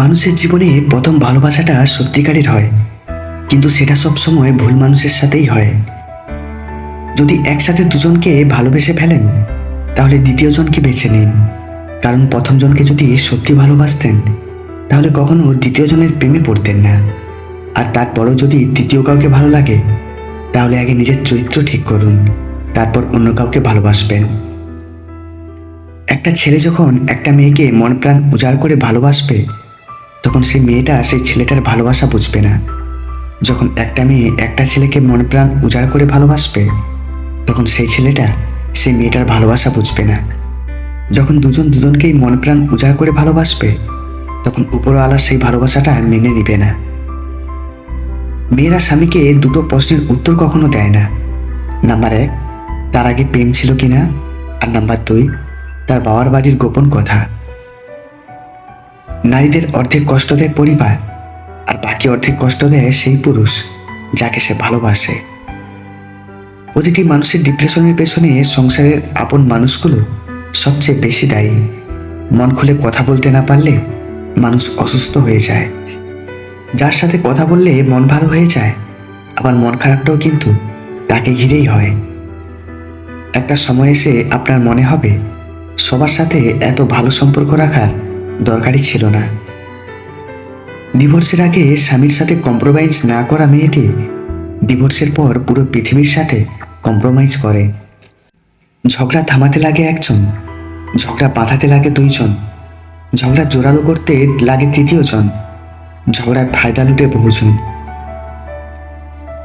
মানুষের জীবনে প্রথম ভালোবাসাটা সত্যিকারের হয়, কিন্তু সেটা সব সময় ভুল মানুষের সাথেই হয়। যদি একসাথে দুজনকে ভালোবেসে ফেলেন, তাহলে দ্বিতীয় জনকে বেছে নিন। কারণ প্রথম জনকে যদি সত্যি ভালোবাসতেন, তাহলে কখনো দ্বিতীয় জনের প্রেমে পড়তেন না। আর তারপরও যদি তৃতীয় কাউকে ভালো লাগে, তাহলে আগে নিজের চরিত্র ঠিক করুন, তারপর অন্য কাউকে ভালোবাসবেন। একটা ছেলে যখন একটা মেয়েকে মন প্রাণ উজাড় করে ভালোবাসবে তখন সেই মেয়েটা সেই ছেলেটার ভালোবাসা বুঝবে না। যখন একটা মেয়ে একটা ছেলেকে মন প্রাণ উজাড় করে ভালোবাসবে, তখন সেই ছেলেটা সেই মেয়েটার ভালোবাসা বুঝবে না। যখন দুজন দুজনকেই মন প্রাণ উজাড় করে ভালোবাসবে, তখন উপরওয়ালা সেই ভালোবাসাটা মেনে নিবে না। মেয়েরা স্বামীকে দুটো প্রশ্নের উত্তর কখনো দেয় না। নাম্বার এক, তার আগে প্রেম ছিল কিনা? আর নাম্বার দুই, তার বাবার বাড়ির গোপন কথা। নারীদের অর্ধেক কষ্ট দেয় পরিবার, আর বাকি অর্ধেক কষ্ট দেয় সেই পুরুষ, যাকে সে ভালোবাসে। প্রতিটি মানুষের ডিপ্রেশনের পেছনে সংসারের আপন মানুষগুলো সবচেয়ে বেশি দায়ী। মন খুলে কথা বলতে না পারলে মানুষ অসুস্থ হয়ে যায়। যার সাথে কথা বললে মন ভালো হয়ে যায়, আবার মন খারাপটাও কিন্তু তাকে ঘিরেই হয়। একটা সময় এসে আপনার মনে হবে, সবার সাথে এত ভালো সম্পর্ক রাখার দরকারই ছিল না। ডিভোর্সের আগে স্বামীর সাথে কম্প্রোমাইজ না করা মেয়েটি ডিভোর্সের পর পুরো পৃথিবীর সাথে কম্প্রোমাইজ করে। ঝগড়া থামাতে লাগে একজন, ঝগড়া বাঁধাতে লাগে দুইজন, ঝগড়া জোরালো করতে লাগে তৃতীয় জন ঝগড়ায় ফায়দা লুটে বহুজন।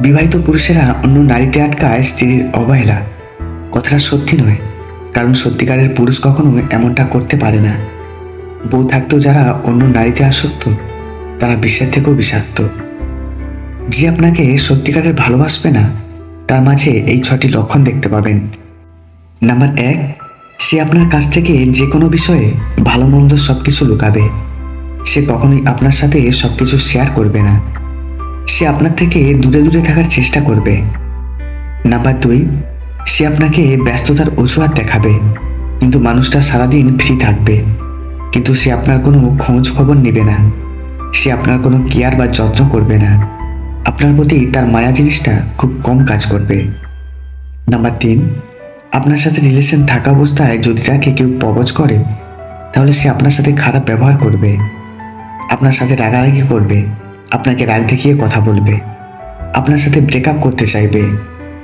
বিবাহিত পুরুষেরা অন্য নারীতে আটকায় স্ত্রীর অবহেলা। কথাটা সত্যি নয়, কারণ সত্যিকারের পুরুষ কখনো এমনটা করতে পারে না। বউ থাকতেও যারা অন্য নারীতে আসক্ত, তারা বিষের থেকেও বিষাক্ত। যে আপনাকে সত্যিকারের ভালোবাসবে না, তার মাঝে এই ছটি লক্ষণ দেখতে পাবেন। নাম্বার এক, সে আপনার কাছ থেকে যে কোনো বিষয়ে ভালো মন্দ সব কিছু লুকাবে। সে কখনোই আপনার সাথে সব কিছু শেয়ার করবে না। সে আপনার থেকে দূরে দূরে থাকার চেষ্টা করবে। নাম্বার দুই, সে আপনাকে ব্যস্ততার অজুহাত দেখাবে, কিন্তু মানুষটা সারাদিন ফ্রি থাকবে। কিন্তু সে আপনার কোনো খোঁজ খবর নেবে না। সে আপনার কোনো কেয়ার বা যত্ন করবে না। আপনার প্রতি তার মায়া জিনিসটা খুব কম কাজ করবে। নাম্বার তিন, আপনার সাথে রিলেশন থাকা অবস্থায় যদি তাকে কেউ প্রবোজ করে, তাহলে সে আপনার সাথে খারাপ ব্যবহার করবে। আপনার সাথে রাগারাগি করবে। আপনাকে রাগ দেখিয়ে কথা বলবে। আপনার সাথে ব্রেকআপ করতে চাইবে।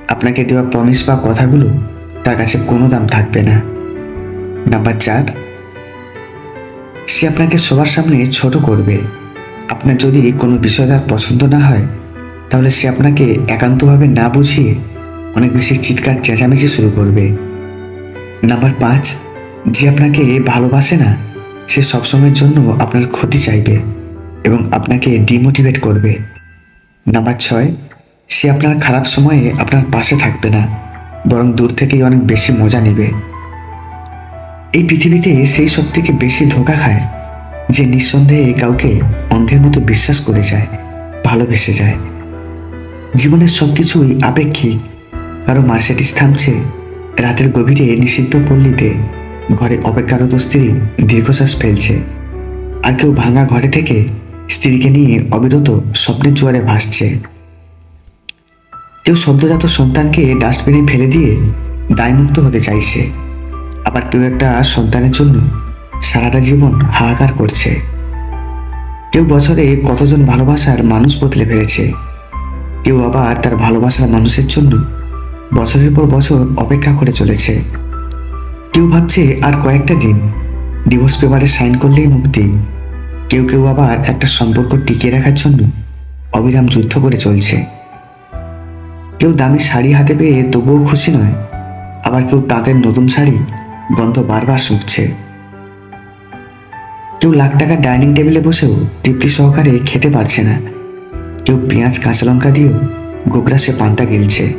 আপনাকে দেওয়া প্রমিস বা কথাগুলো তার কাছে কোনো দাম থাকবে না। নাম্বার চার সে আপনাকে সবার সামনে ছোট করবে। আপনার যদি কোনো বিষয় তার পছন্দ না হয়, তাহলে সে আপনাকে একান্তভাবে না বুঝিয়ে অনেক বেশি চিৎকার, চেঁচামেচি শুরু করবে। নাম্বার পাঁচ, যে আপনাকে ভালোবাসে না, সে সবসময়ের জন্য আপনার ক্ষতি চাইবে এবং আপনাকে ডিমোটিভেট করবে। নাম্বার ছয়, সে আপনার খারাপ সময়ে আপনার পাশে থাকবে না, বরং দূর থেকেই অনেক বেশি মজা নেবে। এই পৃথিবীতে সেই সব থেকে বেশি ধোকা খায় যে নিঃসন্দেহে কাউকে অন্ধের মতো বিশ্বাস করে যায়, ভালোবেসে যায়। জীবনের সব কিছুই আপেক্ষিক। কারও মার্সিডিস থামছে, রাতের গভীরে নিষিদ্ধ পল্লীতে ঘরে অপেক্ষারত স্ত্রী দীর্ঘশ্বাস ফেলছে। আর কেউ ভাঙা ঘরে থেকে স্ত্রীকে নিয়ে অবিরত স্বপ্নের জোয়ারে ভাসছে। কেউ সদ্যজাত সন্তানকে ডাস্টবিনে ফেলে দিয়ে দায়মুক্ত হতে চাইছে। আবার কেউ একটা সন্তানের জন্য সারাটা জীবন হাহাকার করছে। কেউ বছরে কতজন ভালোবাসার মানুষ বদলে ফেলেছে। কেউ আবার তার ভালোবাসার মানুষের জন্য বছরের পর বছর অপেক্ষা করে চলেছে। কেউ ভাবছে আর কয়েকটা দিন ডিভোর্স পেপারে সাইন করলেই মুক্তি। কেউ কেউ আবার একটা সম্পর্ক টিকিয়ে রাখার জন্য অবিরাম যুদ্ধ করে চলছে। কেউ দামি শাড়ি হাতে পেয়ে তবুও খুশি নয়। আবার কেউ তাদের নতুন শাড়ি গন্ধ বারবার শুকছে। কেউ লাখ টাকার ডাইনিং টেবিলে বসেও তৃপ্তি সহকারে খেতে পারছে না। কেউ পেঁয়াজ, কাঁচা লঙ্কা দিয়েও গোগ্রাসে পান্তা গিলছে।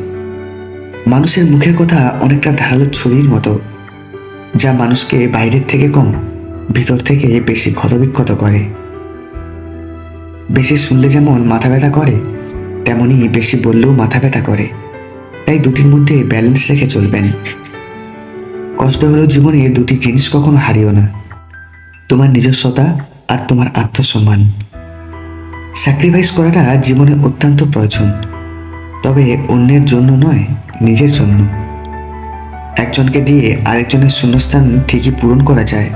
মানুষের মুখের কথা অনেকটা ধারালো ছুরির মতো, যা মানুষকে বাইরের থেকে কম, ভিতর থেকে বেশি ক্ষতবিক্ষত করে। বেশি শুনলে যেমন মাথা ব্যথা করে তেমনই বেশি বললেও মাথা ব্যথা করে। তাই দুটির মধ্যে ব্যালেন্স রেখে চলবেন। কষ্ট হলেও জীবনে দুটি জিনিস কখনো হারিও না। তোমার নিজস্বতা আর তোমার আত্মসম্মান। স্যাক্রিফাইস করাটা জীবনে অত্যন্ত প্রয়োজন, তবে অন্যের জন্য নয়, নিজের জন্য। একজনকে দিয়ে আরেকজনের শূন্যস্থান ঠিকই পূরণ করা যায়,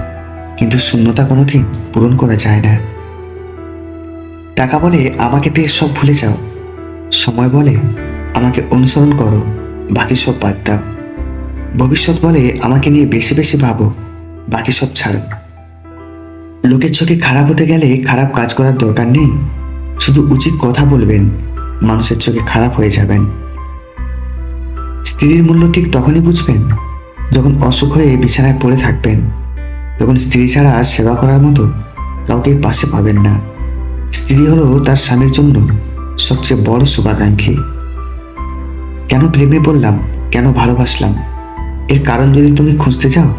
কিন্তু শূন্যতা কোনোদিন পূরণ করা যায় না। টাকা বলে আমাকে পেয়ে সব ভুলে যাও, সময় বলে আমাকে অনুসরণ করো, বাকি সব বাদ দাও। ভবিষ্যৎ বলে আমাকে নিয়ে বেশি বেশি ভাবো, বাকি সব ছাড়ো। লোকের চোখে খারাপ হতে গেলে খারাপ কাজ করার দরকার নেই। শুধু উচিত কথা বলবেন, মানুষের চোখে খারাপ হয়ে যাবেন। স্ত্রীর মূল্য ঠিক তখনই বুঝবেন, যখন অসুখ হয়ে বিছানায় পড়ে থাকবেন। তখন স্ত্রী ছাড়া সেবা করার মতো কাউকে পাশে পাবেন না। স্ত্রী হলো তার স্বামীর জন্য সবচেয়ে বড় শুভাকাঙ্ক্ষী। কেন প্রেমে বললাম কেন ভালোবাসলাম? এর কারণ যদি তুমি খুঁজতে যাও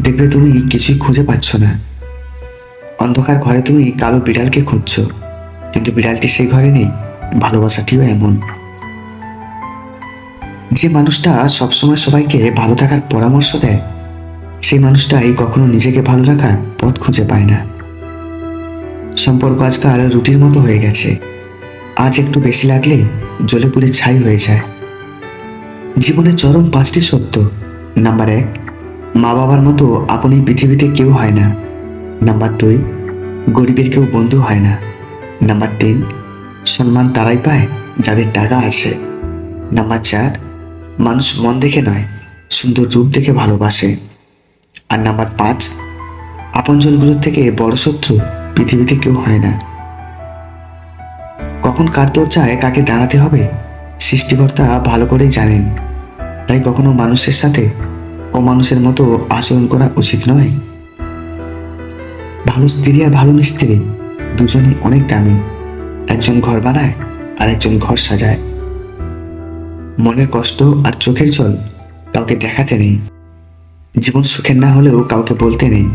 দেখবে তুমি কিছুই খুঁজে পাচ্ছ না। অন্ধকার ঘরে তুমি কালো বিড়ালকে খুঁজছো, কিন্তু বিড়ালটি সেই ঘরে নেই, ভালোবাসাটিও এমন। যে মানুষটা সবসময় সবাইকে ভালো থাকার পরামর্শ দেয়, সেই মানুষটাই কখনো নিজেকে ভালো রাখার পথ খুঁজে পায় না। সম্পর্ক আজকাল রুটির মতো হয়ে গেছে। আজ একটু বেশি লাগলে জলে পুড়ে ছাই হয়ে যায়। জীবনের চরম পাঁচটি সত্য। নাম্বার এক মা বাবার মতো আপনি পৃথিবীতে কেউ হয় না। নাম্বার দুই, গরিবের কেউ বন্ধু হয় না। নাম্বার তিন, সম্মান তারাই পায় যাদের টাকা আছে। নাম্বার চার, মানুষ মন দেখে নয়, সুন্দর রূপ দেখে ভালোবাসে। আর নাম্বার পাঁচ আপনজনগুলোর থেকে বড় শত্রু পৃথিবীতে কেউ হয় না। কখন কার দরজায় কাকে দাঁড়াতে হবে, সৃষ্টিকর্তা ভালো করেই জানেন। তাই কখনো মানুষের সাথে অমানুষের মতো আচরণ করা উচিত নয়। ভালো স্ত্রী আর ভালো মিস্ত্রি দুজনই অনেক দামি। একজন ঘর বানায় আর একজন ঘর সাজায়। মনের কষ্ট আর চোখের জল কাউকে দেখাতে নেই। জীবন সুখের না হলেও কাউকে বলতে নেই।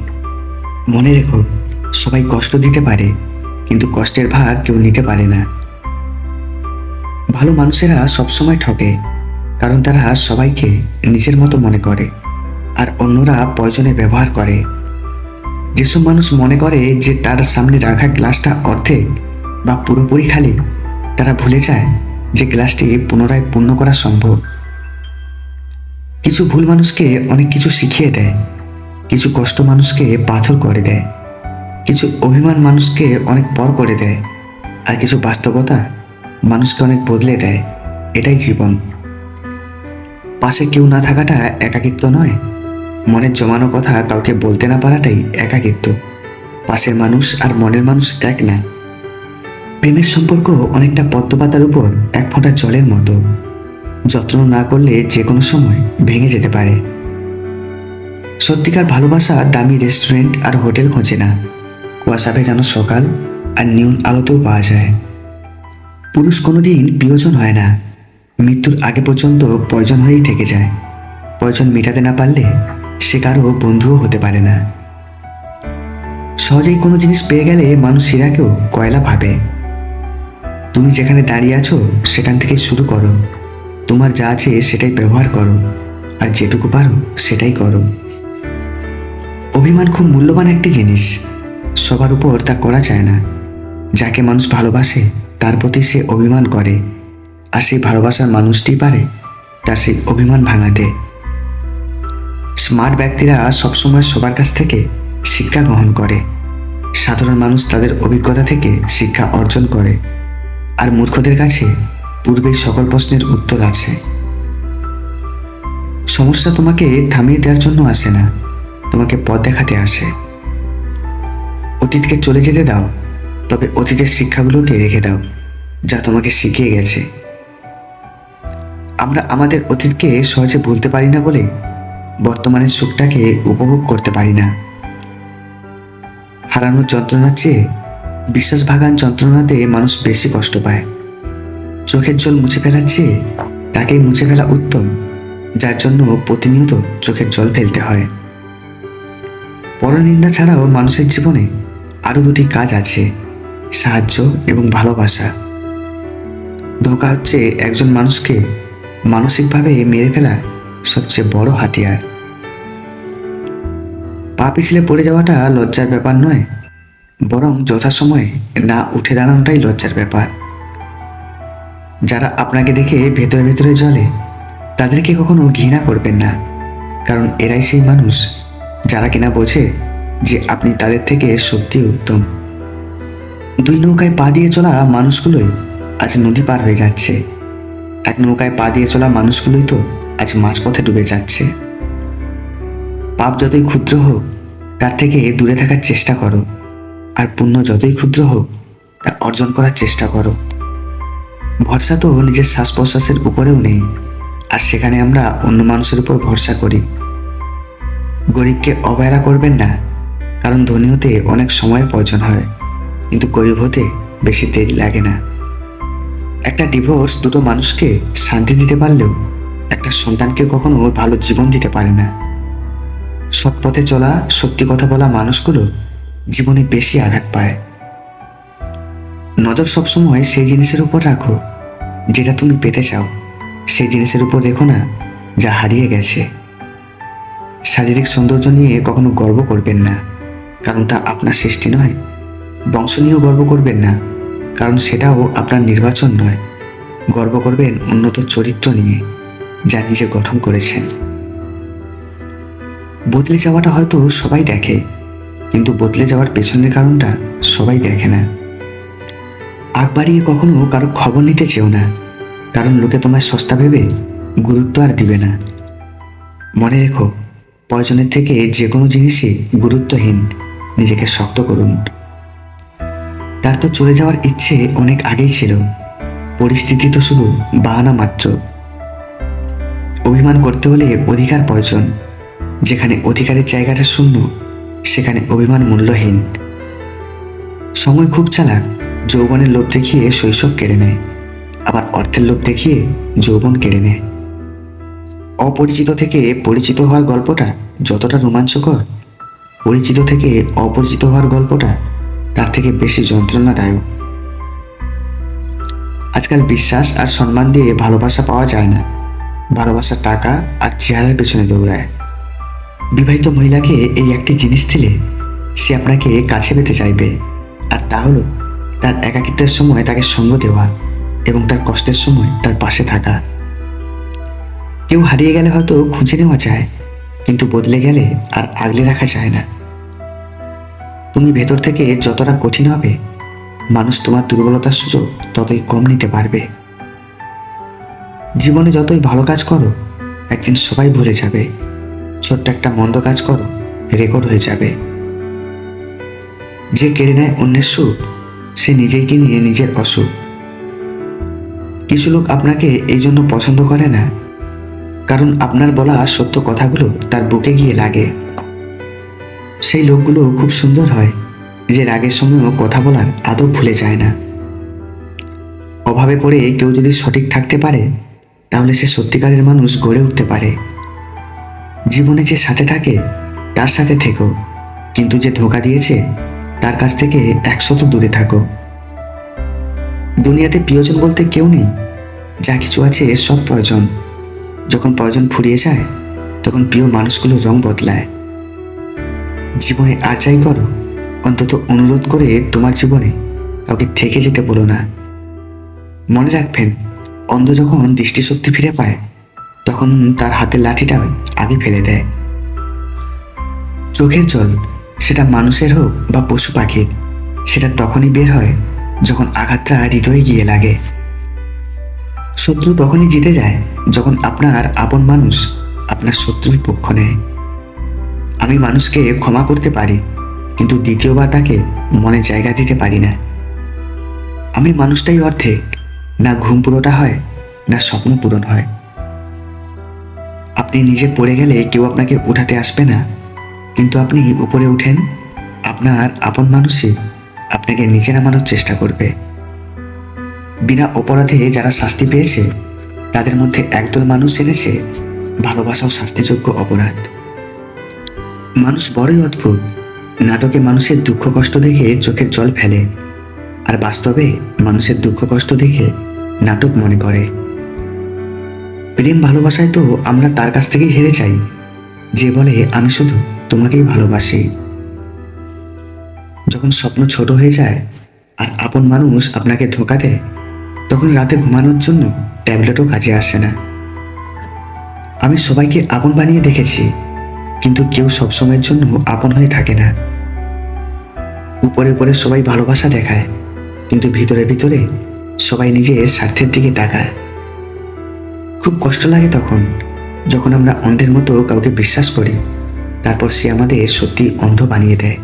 মনে রেখো, সবাই কষ্ট দিতে পারে, কিন্তু কষ্টের ভাগ কেউ নিতে পারে না। ভালো মানুষেরা সবসময় ঠকে। কারণ তারা সবাইকে নিজের মতো মনে করে আর অন্যরা প্রয়োজনে ব্যবহার করে। যেসব মানুষ মনে করে যে তার সামনে রাখা গ্লাসটা অর্ধেক বা পুরোপুরি খালি, তারা ভুলে যায় যে গ্লাসটি পুনরায় পূর্ণ করা সম্ভব। কিছু ভুল মানুষকে অনেক কিছু শিখিয়ে দেয়, কিছু কষ্ট মানুষকে পাথর করে দেয়, কিছু অভিমান মানুষকে অনেক পর করে দেয়, আর কিছু বাস্তবতা মানুষকে অনেক বদলে দেয়। এটাই জীবন। পাশে কেউ না থাকাটা একাকিত্ব নয়। মনের জমানো কথা কাউকে বলতে না পারাটাই একাকিত্ব। পাশের মানুষ আর মনের মানুষ এক না। প্রেমের সম্পর্ক অনেকটা পদ্মপাতার উপর এক ফোঁটা জলের মতো। যত্ন না করলে যে কোনো সময় ভেঙে যেতে পারে। সত্যিকার ভালোবাসা দামি রেস্টুরেন্ট আর হোটেল খোঁজে না। কুয়াশা ভেজানো সকাল আর নিউন আলোতেও পাওয়া যায়। পুরুষ কোনোদিন প্রিয়জন হয় না। মৃত্যুর আগে পর্যন্ত প্রয়োজন হয়েই থেকে যায়। প্রয়োজন মেটাতে না পারলে সে কারও বন্ধুও হতে পারে না। সহজেই কোনো জিনিস পেয়ে গেলে মানুষ হীরাকেও কয়লা ভাবে। তুমি যেখানে দাঁড়িয়ে আছো, সেখান থেকে শুরু করো। তোমার যা আছে, সেটাই ব্যবহার করো। আর যেটুকু পারো, সেটাই করো। অভিমান খুব মূল্যবান একটি জিনিস। সবার উপর তা করা যায় না। যাকে মানুষ ভালোবাসে, তার প্রতি সে অভিমান করে। আর সেই ভালোবাসার মানুষটি পারে, তার সেই অভিমান ভাঙাতে। স্মার্ট ব্যক্তিরা সবসময় সবার কাছ থেকে শিক্ষা গ্রহণ করে। সাধারণ মানুষ তাদের অভিজ্ঞতা থেকে শিক্ষা অর্জন করে। আর মূর্খদের কাছে পূর্বেই সকল প্রশ্নের উত্তর আছে। সমস্যা তোমাকে থামিয়ে দেওয়ার জন্য আসে না, তোমাকে পথ দেখাতে আসে। অতীতকে চলে যেতে দাও, তবে অতীতের শিক্ষাগুলোকে রেখে দাও, যা তোমাকে শিখিয়ে গেছে। আমরা আমাদের অতীতকে সহজে বলতে পারি না বলে বর্তমানের সুখটাকে উপভোগ করতে পারি না। হারানোর যন্ত্রণার চেয়ে বিশ্বাসভাগান যন্ত্রণাতে মানুষ বেশি কষ্ট পায়। চোখের জল মুছে ফেলার চেয়ে তাকেই মুছে ফেলা উত্তম, যার জন্য প্রতিনিয়ত চোখের জল ফেলতে হয়। পরনিন্দা ছাড়াও মানুষের জীবনে আরও দুটি কাজ আছে, সাহায্য এবং ভালোবাসা। ধোকা হচ্ছে একজন মানুষকে মানসিকভাবে মেরে ফেলার সবচেয়ে বড় হাতিয়ার। পা পিছলে পড়ে যাওয়াটা লজ্জার ব্যাপার নয়, বরং যথাসময়ে না উঠে দাঁড়ানোটাই লজ্জার ব্যাপার। যারা আপনাকে দেখে ভেতরে ভেতরে জ্বলে, তাদেরকে কখনো ঘৃণা করবেন না, কারণ এরাই সেই মানুষ যারা কিনা বোঝে যে আপনি তাদের থেকে সত্যি উত্তম। দুই নৌকায় পা দিয়ে চলা মানুষগুলোই আজ নদী পার হয়ে যাচ্ছে। এক নৌকায় পা দিয়ে চলা মানুষগুলোই তো আজ মাঝপথে ডুবে যাচ্ছে। পাপ যতই ক্ষুদ্র হোক, তার থেকে দূরে থাকার চেষ্টা করো। আর পুণ্য যতই ক্ষুদ্র হোক, তা অর্জন করার চেষ্টা করো। ভরসা তো নিজের শ্বাস প্রশ্বাসের উপরেও নেই। আর সেখানে আমরা অন্য মানুষের উপর ভরসা করি। গরিবকে অবহেলা করবেন না, কারণ ধনী হতে অনেক সময়ের প্রয়োজন হয়। কিন্তু গরিব হতে বেশি দেরি লাগে না। একটা ডিভোর্স দুটো মানুষকে শান্তি দিতে পারলেও একটা সন্তানকে কখনো ভালো জীবন দিতে পারে না। সৎ পথে চলা, সত্যি কথা বলা মানুষগুলো জীবনে বেশি আঘাত পায়। নজর সবসময় সেই জিনিসের উপর রাখো, যেটা তুমি পেতে চাও। সেই জিনিসের উপর রেখো না, যা হারিয়ে গেছে। শারীরিক সৌন্দর্য নিয়ে কখনো গর্ব করবেন না, কারণ তা আপনার সৃষ্টি নয়। বংশ নিয়েও গর্ব করবেন না। কারণ সেটাও আপনার নির্বাচন নয়। গর্ব করবেন উন্নত চরিত্র নিয়ে, যা নিজে গঠন করেছেন। বদলে যাওয়াটা হয়তো সবাই দেখে, কিন্তু বদলে যাওয়ার পেছনের কারণটা সবাই দেখে না। আগ বাড়িয়ে কখনো কারও খবর নিতে চেও না, কারণ লোকে তোমায় সস্তা ভেবে গুরুত্ব আর দিবে না। মনে রেখো, প্রয়োজনের থেকে যে কোনো জিনিসই গুরুত্বহীন, নিজেকে শক্ত করুন। তার তো চলে যাওয়ার ইচ্ছে অনেক আগেই ছিল। পরিস্থিতি তো শুধু বাহানা মাত্র। অভিমান করতে হলে অধিকার প্রয়োজন। যেখানে অধিকারের জায়গাটা শূন্য, সেখানে অভিমান মূল্যহীন। সময় খুব চালাক, যৌবনের লোভ দেখিয়ে শৈশব কেড়ে নেয়। আবার অর্থের লোভ দেখিয়ে যৌবন কেড়ে নেয়। অপরিচিত থেকে পরিচিত হওয়ার গল্পটা যতটা রোমাঞ্চকর, পরিচিত থেকে অপরিচিত হওয়ার গল্পটা তার থেকে বেশি যন্ত্রণাদায়ক। আজকাল বিশ্বাস আর সম্মান দিয়ে ভালোবাসা পাওয়া যায় না। ভালোবাসা টাকা আর চেহারার পেছনে দৌড়ায়। বিবাহিত মহিলাকে এই একটি জিনিস দিলে সে আপনাকে কাছে পেতে চাইবে। আর তা হলো, তার একাকিত্বের সময় তাকে সঙ্গ দেওয়া এবং তার কষ্টের সময় তার পাশে থাকা। কেউ হারিয়ে গেলে হয়তো খুঁজে নেওয়া যায়, কিন্তু বদলে গেলে আর আগলে রাখা যায় না। তুমি ভেতর থেকে যতটা কঠিন হবে, মানুষ তোমার দুর্বলতার সুযোগ ততই কম নিতে পারবে। জীবনে যতই ভালো কাজ করো, একদিন সবাই ভুলে যাবে। ছোট্ট একটা মন্দ কাজ করো, রেকর্ড হয়ে যাবে। যে কেড়ে নেয় অন্যের সুখ, সে নিজেই কিনিয়ে নিজের অসুখ। কিছু লোক আপনাকে এই জন্য পছন্দ করে না, কারণ আপনার বলা সত্য কথাগুলো তার বুকে গিয়ে লাগে। সেই লোকগুলো খুব সুন্দর হয়। যে রাগের সময়ও কথা বলার আদব ভুলে যায় না। অভাবে পড়ে কেউ যদি সঠিক থাকতে পারে, তাহলে সে সত্যিকারের মানুষ গড়ে উঠতে পারে। জীবনে যে সাথে থাকে, তার সাথে থেকো। কিন্তু যে ধোকা দিয়েছে, তার কাছ থেকে একশত দূরে থাকো। দুনিয়াতে প্রিয়জন বলতে কেউ নেই। যা কিছু আছে সব প্রয়োজন। যখন প্রয়োজন ফুরিয়ে যায়, তখন প্রিয় মানুষগুলোর রং বদলায়। জীবনে আর যাই করো, অন্তত অনুরোধ করে তোমার জীবনে কাউকে থেকে যেতে বলো না। মনে রাখবেন, অন্ধ যখন দৃষ্টিশক্তি ফিরে পায়, তখন তার হাতের লাঠিটা আগে ফেলে দেয়। চোখের জল, সেটা মানুষের হোক বা পশু পাখির সেটা তখনই বের হয় যখন আঘাতটা হৃদয়ে গিয়ে লাগে। শত্রু তখনই জিতে যায় যখন আপনার আপন মানুষ আপনার শত্রুর পক্ষ নেয়। আমি মানুষকে ক্ষমা করতে পারি, কিন্তু দ্বিতীয়বার তাকে মনে জায়গা দিতে পারি না। আমি মানুষটাই অর্ধেক, না ঘুম পুরোটা হয়, না স্বপ্ন পূরণ হয়। আপনি নিজে পড়ে গেলে কেউ আপনাকে উঠাতে আসবে না, কিন্তু আপনি উপরে উঠেন, আপনার আপন মানুষই আপনাকে নিচে নামানোর চেষ্টা করবে। বিনা অপরাধে যারা শাস্তি পেয়েছে, তাদের মধ্যে একদল মানুষ এনেছে ভালোবাসাও শাস্তিযোগ্য অপরাধ। মানুষ বড়ই অদ্ভুত। নাটকে মানুষের দুঃখ কষ্ট দেখে চোখের জল ফেলে, আর বাস্তবে মানুষের দুঃখ কষ্ট দেখে নাটক মনে করে। প্রেম ভালোবাসায় তো আমরা তার কাছ থেকেই হেরে চাই যে বলে, আমি শুধু তোমাকেই ভালোবাসি। যখন স্বপ্ন ছোট হয়ে যায়, আর আপন মানুষ আপনাকে ধোকা দেয়, তখন রাতে ঘুমানোর জন্য ট্যাবলেটও কাজে আসে না। আমি সবাইকে আপন বানিয়ে দেখেছি। কিন্তু কেউ সবসময়ের জন্য আপন হয়ে থাকে না। উপরে উপরে সবাই ভালোবাসা দেখায়, কিন্তু ভিতরে ভিতরে সবাই নিজের স্বার্থের দিকে তাকায়। খুব কষ্ট লাগে তখন, যখন আমরা অন্ধের মতো কাউকে বিশ্বাস করি, তারপর সে আমাদের সত্যি অন্ধ বানিয়ে দেয়।